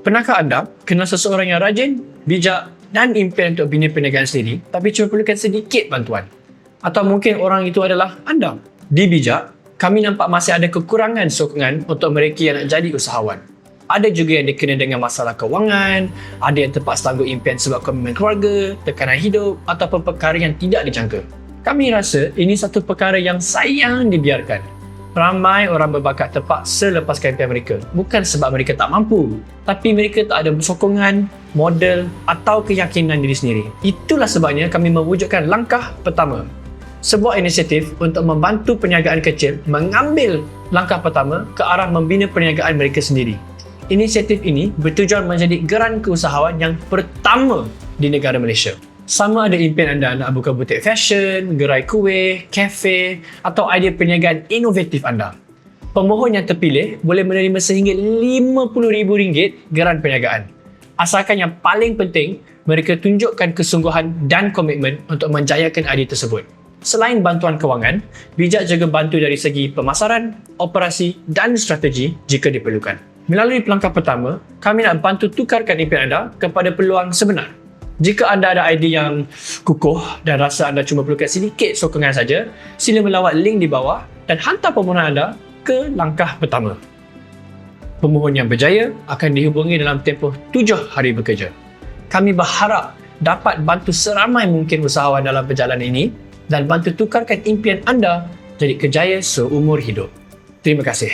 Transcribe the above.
Pernahkah anda kenal seseorang yang rajin, bijak dan impian untuk bina perniagaan sendiri tapi cuma perlukan sedikit bantuan? Atau mungkin orang itu adalah anda? Di bijak, kami nampak masih ada kekurangan sokongan untuk mereka yang nak jadi usahawan. Ada juga yang dikenal dengan masalah kewangan, ada yang terpaksa tangguh impian sebab komitmen keluarga, tekanan hidup ataupun perkara yang tidak dijangka. Kami rasa ini satu perkara yang sayang dibiarkan. Ramai orang berbakat terpaksa lepaskan impian mereka. Bukan sebab mereka tak mampu, tapi mereka tak ada sokongan, model atau keyakinan diri sendiri. Itulah sebabnya kami mewujudkan langkah pertama. Sebuah inisiatif untuk membantu perniagaan kecil mengambil langkah pertama ke arah membina perniagaan mereka sendiri. Inisiatif ini bertujuan menjadi geran keusahawan yang pertama di negara Malaysia. Sama ada impian anda nak buka butik fashion, gerai kuih, kafe atau idea perniagaan inovatif anda. Pemohon yang terpilih boleh menerima sehingga RM50,000 geran perniagaan. Asalkan yang paling penting, mereka tunjukkan kesungguhan dan komitmen untuk menjayakan idea tersebut. Selain bantuan kewangan, bijak juga bantu dari segi pemasaran, operasi dan strategi jika diperlukan. Melalui pelangkah pertama, kami nak bantu tukarkan impian anda kepada peluang sebenar. Jika anda ada idea yang kukuh dan rasa anda cuma perlukan sedikit sokongan saja, sila melawat link di bawah dan hantar permohonan anda ke langkah pertama. Pemohon yang berjaya akan dihubungi dalam tempoh 7 hari bekerja. Kami berharap dapat bantu seramai mungkin usahawan dalam perjalanan ini dan bantu tukarkan impian anda jadi kejaya seumur hidup. Terima kasih.